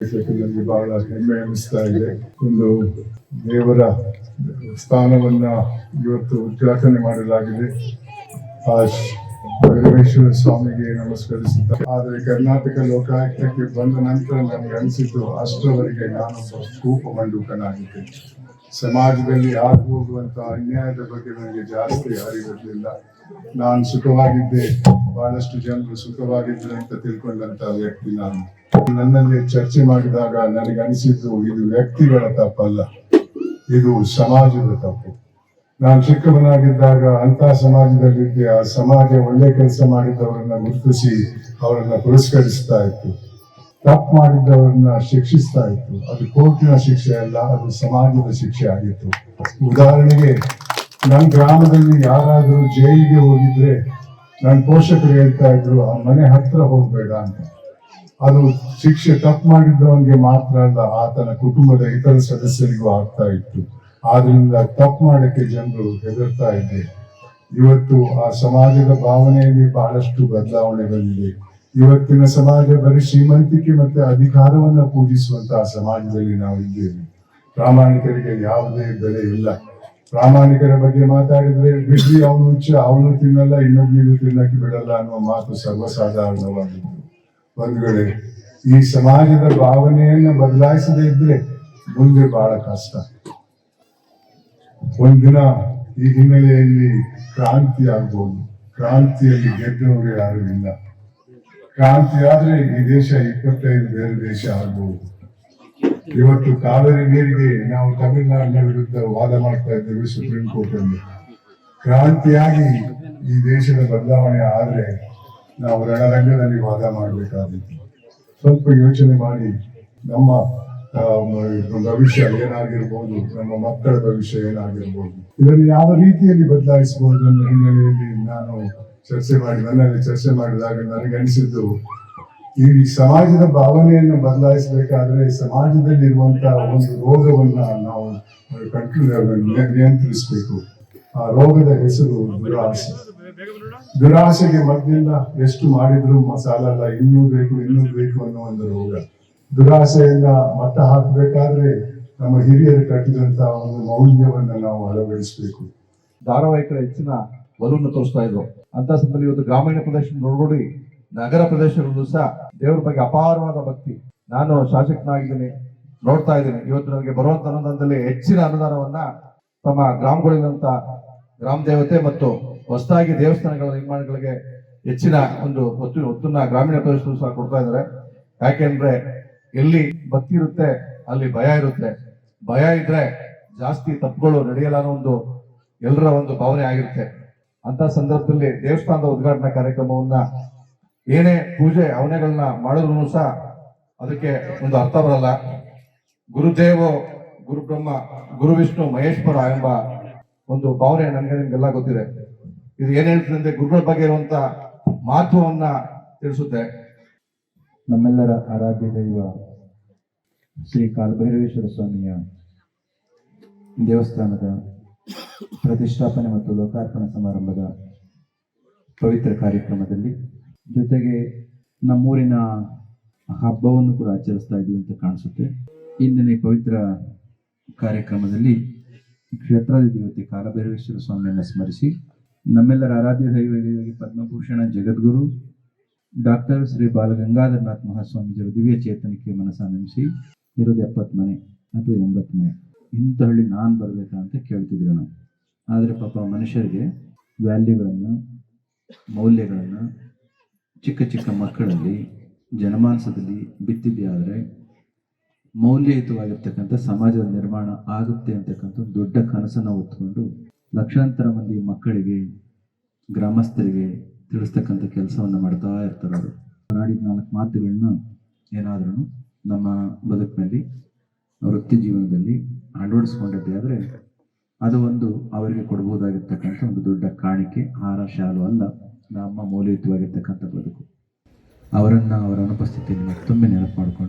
ನನಗೆ ಬಹಳ ಹೆಮ್ಮೆ ಅನಿಸ್ತಾ ಇದೆ ಒಂದು ದೇವರ ಸ್ಥಾನವನ್ನ ಇವತ್ತು ಉದ್ಘಾಟನೆ ಮಾಡಲಾಗಿದೆ ಆ ಪರಮೇಶ್ವರ ಸ್ವಾಮಿಗೆ ನಮಸ್ಕರಿಸುತ್ತಾ ಆದರೆ ಕರ್ನಾಟಕ ಲೋಕಾಯುಕ್ತಕ್ಕೆ ಬಂದ ನಂತರ ನನಗೆ ಅನಿಸಿದ್ದು ಅಷ್ಟರವರೆಗೆ ನಾನು ಕೂಪ ಮಂಡೂಕನಾಗಿದ್ದೆ ಸಮಾಜದಲ್ಲಿ ಆಗಿ ಹೋಗುವಂತಹ ಅನ್ಯಾಯದ ಬಗ್ಗೆ ನನಗೆ ಜಾಸ್ತಿ ಅರಿವಿರಲಿಲ್ಲ ನಾನು ಸುಖವಾಗಿದ್ದೆ ಬಹಳಷ್ಟು ಜನರು ಸುಖವಾಗಿದ್ದರು ಅಂತ ತಿಳ್ಕೊಂಡಂತ ವ್ಯಕ್ತಿ ನಾನು ನನ್ನಲ್ಲಿ ಚರ್ಚೆ ಮಾಡಿದಾಗ ನನಗೆ ಅನಿಸಿದ್ದು ಇದು ವ್ಯಕ್ತಿಗಳ ತಪ್ಪಲ್ಲ. ಇದು ಸಮಾಜದ ತಪ್ಪು. ನಾನು ಚಿಕ್ಕವನಾಗಿದ್ದಾಗ ಅಂತ ಸಮಾಜದಲ್ಲಿದ್ದೆ. ಆ ಸಮಾಜ ಒಳ್ಳೆ ಕೆಲಸ ಮಾಡಿದವರನ್ನ ಗುರುತಿಸಿ ಅವರನ್ನ ಪುರಸ್ಕರಿಸ್ತಾ ಇತ್ತು. ತಪ್ಪು ಮಾಡಿದ್ದವರನ್ನ ಶಿಕ್ಷಿಸ್ತಾ ಇತ್ತು. ಅದು ಕೋರ್ಟಿನ ಶಿಕ್ಷೆ ಅಲ್ಲ, ಅದು ಸಮಾಜದ ಶಿಕ್ಷೆ ಆಗಿತ್ತು. ಉದಾಹರಣೆಗೆ ನನ್ನ ಗ್ರಾಮದಲ್ಲಿ ಯಾರಾದರೂ ಜೈಲಿಗೆ ಹೋಗಿದ್ರೆ ನನ್ನ ಪೋಷಕರು ಹೇಳ್ತಾ ಇದ್ರು, ಆ ಮನೆ ಹತ್ರ ಹೋಗ್ಬೇಡ ಅಂತ. ಅದು ಶಿಕ್ಷೆ ತಪ್ಪು ಮಾಡಿದ್ದವನಿಗೆ ಮಾತ್ರ ಅಲ್ಲ, ಆತನ ಕುಟುಂಬದ ಇತರ ಸದಸ್ಯರಿಗೂ ಆಗ್ತಾ ಇತ್ತು. ಆದ್ರಿಂದ ತಪ್ಪು ಮಾಡಕ್ಕೆ ಜನರು ಹೆದರ್ತಾ ಇದ್ದೆ. ಇವತ್ತು ಆ ಸಮಾಜದ ಭಾವನೆಯಲ್ಲಿ ಬಹಳಷ್ಟು ಬದಲಾವಣೆ ಬಂದಿದೆ. ಇವತ್ತಿನ ಸಮಾಜ ಬರೀ ಶ್ರೀಮಂತಿಕೆ ಮತ್ತೆ ಅಧಿಕಾರವನ್ನ ಪೂಜಿಸುವಂತಹ ಸಮಾಜದಲ್ಲಿ ನಾವು ಇದ್ದೇವೆ. ಪ್ರಾಮಾಣಿಕರಿಗೆ ಯಾವುದೇ ಬೆಲೆ ಇಲ್ಲ. ಪ್ರಾಮಾಣಿಕರ ಬಗ್ಗೆ ಮಾತಾಡಿದ್ರೆ, ಬಿಡ್ರಿ, ಅವನು ಹುಚ್ಚ, ಅವನು ತಿನ್ನಲ್ಲ, ಇನ್ನೊಬ್ನಿಗೂ ತಿನ್ನಕ್ಕೆ ಬಿಡಲ್ಲ ಅನ್ನುವ ಮಾತು ಸರ್ವಸಾಧಾರಣವಾಗಿತ್ತು ವೇಳೆ ಈ ಸಮಾಜದ ಭಾವನೆಯನ್ನ ಬದಲಾಯಿಸದೇ ಇದ್ರೆ ಮುಂದೆ ಬಹಳ ಕಷ್ಟ. ಒಂದಿನ ಈ ಹಿನ್ನೆಲೆಯಲ್ಲಿ ಕ್ರಾಂತಿ ಆಗ್ಬೋದು. ಕ್ರಾಂತಿಯಲ್ಲಿ ಗೆದ್ದವರು ಯಾರು ಇಲ್ಲ. ಕ್ರಾಂತಿ ಆದ್ರೆ ಈ ದೇಶ ಇಪ್ಪತ್ತೈದು ಬೇರೆ ದೇಶ ಆಗ್ಬೋದು. ಇವತ್ತು ಕಾವೇರಿ ನೀರಿಗೆ ನಾವು ತಮಿಳುನಾಡಿನ ವಿರುದ್ಧ ವಾದ ಮಾಡ್ತಾ ಇದ್ದೇವೆ ಸುಪ್ರೀಂ ಕೋರ್ಟ್ ಅಲ್ಲಿ ಕ್ರಾಂತಿಯಾಗಿ ಈ ದೇಶದ ಬದಲಾವಣೆ ಆದ್ರೆ ನಾವು ರಣರಂಗದಲ್ಲಿ ವಾದ ಮಾಡಬೇಕಾಗಿತ್ತು. ಸ್ವಲ್ಪ ಯೋಚನೆ ಮಾಡಿ ನಮ್ಮ ಭವಿಷ್ಯ ಏನಾಗಿರ್ಬೋದು, ನಮ್ಮ ಮಕ್ಕಳ ಭವಿಷ್ಯ ಏನಾಗಿರ್ಬೋದು, ಇದನ್ನು ಯಾವ ರೀತಿಯಲ್ಲಿ ಬದಲಾಯಿಸಬಹುದು ಅನ್ನೋ ಹಿನ್ನೆಲೆಯಲ್ಲಿ ನಾನು ಚರ್ಚೆ ಮಾಡಿ ನನ್ನಲ್ಲಿ ಚರ್ಚೆ ಮಾಡಿದಾಗ ನನಗೆ ಅನಿಸಿದ್ದು, ಈ ಸಮಾಜದ ಭಾವನೆಯನ್ನು ಬದಲಾಯಿಸಬೇಕಾದ್ರೆ ಸಮಾಜದಲ್ಲಿ ಇರುವಂತಹ ಒಂದು ರೋಗವನ್ನ ನಾವು ಕಂಟ್ರೋಲ್ ನಿಯಂತ್ರಿಸಬೇಕು. ಆ ರೋಗದ ಹೆಸರು ದುರಾಸೆ. ದುರಾಸೆಗೆ ಮದ್ದಿಲ್ಲ, ಎಷ್ಟು ಮಾಡಿದ್ರು ಮಸಾಲಲ್ಲ, ಇನ್ನೂ ಬೇಕು ಇನ್ನೂ ಬೇಕು ಅನ್ನೋ ಒಂದು ರೋಗ. ದುರಾಸೆಯಿಂದ ಮಟ್ಟ ಹಾಕಬೇಕಾದ್ರೆ ನಮ್ಮ ಹಿರಿಯರು ಕಟ್ಟಿದಂತ ಒಂದು ಮೌಲ್ಯವನ್ನ ನಾವು ಅಳವಡಿಸಬೇಕು. ಧಾರಾವಾಹಿಗಳ ಹೆಚ್ಚಿನ ಒಲವನ್ನು ತೋರಿಸ್ತಾ ಇದ್ರು. ಅಂತ ಸಂದರ್ಭದಲ್ಲಿ ಇವತ್ತು ಗ್ರಾಮೀಣ ಪ್ರದೇಶ ನೋಡ್ಕೊಡಿ ನಗರ ಪ್ರದೇಶಗಳಲ್ಲೂ ಸಹ ದೇವರ ಬಗ್ಗೆ ಅಪಾರವಾದ ಭಕ್ತಿ. ನಾನು ಶಾಸಕನಾಗಿದ್ದೀನಿ, ನೋಡ್ತಾ ಇದ್ದೀನಿ. ಇವತ್ತು ನನಗೆ ಬರುವಂತ ಅನುದಾನದಲ್ಲಿ ಹೆಚ್ಚಿನ ಅನುದಾನವನ್ನ ತಮ್ಮ ಗ್ರಾಮಗಳಿರುವಂತ ಗ್ರಾಮ ದೇವತೆ ಮತ್ತು ಹೊಸದಾಗಿ ದೇವಸ್ಥಾನಗಳ ನಿರ್ಮಾಣಗಳಿಗೆ ಹೆಚ್ಚಿನ ಒಂದು ಒತ್ತು ಒತ್ತನ್ನ ಗ್ರಾಮೀಣ ಪ್ರದೇಶದಲ್ಲೂ ಸಹ ಕೊಡ್ತಾ ಇದ್ದಾರೆ. ಯಾಕೆಂದ್ರೆ ಎಲ್ಲಿ ಭಕ್ತಿ ಇರುತ್ತೆ, ಅಲ್ಲಿ ಭಯ ಇರುತ್ತೆ. ಭಯ ಇದ್ರೆ ಜಾಸ್ತಿ ತಪ್ಪುಗಳು ನಡೆಯಲ್ಲ ಅನ್ನೋ ಒಂದು ಎಲ್ಲರ ಒಂದು ಭಾವನೆ ಆಗಿರುತ್ತೆ. ಅಂತ ಸಂದರ್ಭದಲ್ಲಿ ದೇವಸ್ಥಾನದ ಉದ್ಘಾಟನಾ ಕಾರ್ಯಕ್ರಮವನ್ನ ಏನೇ ಪೂಜೆ ಅವನೆಗಳನ್ನ ಮಾಡಿದ್ರು ಸಹ ಅದಕ್ಕೆ ಒಂದು ಅರ್ಥ ಬರಲ್ಲ. ಗುರುದೇವೋ ಗುರುಬ್ರಹ್ಮ, ಗುರು ವಿಷ್ಣು ಮಹೇಶ್ವರ ಎಂಬ ಒಂದು ಭಾವನೆ ನನಗೆ ನಿಮ್ಗೆಲ್ಲ ಗೊತ್ತಿದೆ. ಇದು ಏನ್ ಹೇಳ್ತದೆ ಗುರುಗಳ ಬಗ್ಗೆ ಇರುವಂತ ಮಹತ್ವವನ್ನ ತಿಳಿಸುತ್ತೆ. ನಮ್ಮೆಲ್ಲರ ಆರಾಧ್ಯ ದೈವ ಶ್ರೀ ಕಾಲಭೈರವೇಶ್ವರ ಸ್ವಾಮಿಯ ದೇವಸ್ಥಾನದ ಪ್ರತಿಷ್ಠಾಪನೆ ಮತ್ತು ಲೋಕಾರ್ಪಣ ಸಮಾರಂಭದ ಪವಿತ್ರ ಕಾರ್ಯಕ್ರಮದಲ್ಲಿ ಜೊತೆಗೆ ನಮ್ಮೂರಿನ ಹಬ್ಬವನ್ನು ಕೂಡ ಆಚರಿಸ್ತಾ ಇದ್ದೀವಿ ಅಂತ ಕಾಣಿಸುತ್ತೆ. ಇಂದಿನ ಪವಿತ್ರ ಕಾರ್ಯಕ್ರಮದಲ್ಲಿ ಕ್ಷೇತ್ರಾದಿ ದೇವತೆ ಕಾಲಭೈರವೇಶ್ವರ ಸ್ವಾಮಿಯನ್ನು ಸ್ಮರಿಸಿ ನಮ್ಮೆಲ್ಲರ ಆರಾಧ್ಯ ದೈವಗಳಿಗೆ ಪದ್ಮಭೂಷಣ, ಜಗದ್ಗುರು, ಡಾಕ್ಟರ್ ಶ್ರೀ ಬಾಲಗಂಗಾಧರನಾಥ್ ಮಹಾಸ್ವಾಮೀಜಿಯವರ ದಿವ್ಯ ಚೇತನಕ್ಕೆ ಮನಸ್ಸಾನಮಿಸಿ ಇರೋದು ಎಪ್ಪತ್ತು ಮನೆ ಅಥವಾ ಎಂಬತ್ತು ಮನೆ. ಇಂಥ ಹಳ್ಳಿ ನಾನು ಬರಬೇಕಾ ಅಂತ ಕೇಳ್ತಿದ್ರು ನಾವು. ಆದರೆ ಪಾಪ ಮನುಷ್ಯರಿಗೆ ವ್ಯಾಲ್ಯೂಗಳನ್ನು, ಮೌಲ್ಯಗಳನ್ನು ಚಿಕ್ಕ ಚಿಕ್ಕ ಮಕ್ಕಳಲ್ಲಿ, ಜನಮಾನಸದಲ್ಲಿ ಬಿತ್ತಿದೆಯಾದರೆ ಮೌಲ್ಯಯುತವಾಗಿರ್ತಕ್ಕಂಥ ಸಮಾಜದ ನಿರ್ಮಾಣ ಆಗುತ್ತೆ ಅಂತಕ್ಕಂಥ ದೊಡ್ಡ ಕನಸನ್ನು ಹೊತ್ಕೊಂಡು ಲಕ್ಷಾಂತರ ಮಂದಿ ಮಕ್ಕಳಿಗೆ, ಗ್ರಾಮಸ್ಥರಿಗೆ ತಿಳಿಸ್ತಕ್ಕಂಥ ಕೆಲಸವನ್ನು ಮಾಡ್ತಾ ಇರ್ತಾರೆ ಅವರು. ನಾಡಿದ ನಾಲ್ಕು ಮಾತುಗಳನ್ನ ಏನಾದ್ರೂ ನಮ್ಮ ಬದುಕಿನಲ್ಲಿ, ವೃತ್ತಿ ಜೀವನದಲ್ಲಿ ಅಳವಡಿಸ್ಕೊಂಡಿದ್ದೆ ಆದರೆ ಅದು ಒಂದು ಅವರಿಗೆ ಕೊಡಬಹುದಾಗಿರ್ತಕ್ಕಂಥ ಒಂದು ದೊಡ್ಡ ಕಾಣಿಕೆ, ಹಾರ, ಶಾಲು ಅಲ್ಲ, ನಮ್ಮ ಮೌಲ್ಯಯುತವಾಗಿರ್ತಕ್ಕಂಥ ಬದುಕು. ಅವರನ್ನು, ಅವರ ಅನುಪಸ್ಥಿತಿಯಲ್ಲಿ ಮತ್ತೊಮ್ಮೆ ನೆನಪು ಮಾಡಿಕೊಂಡು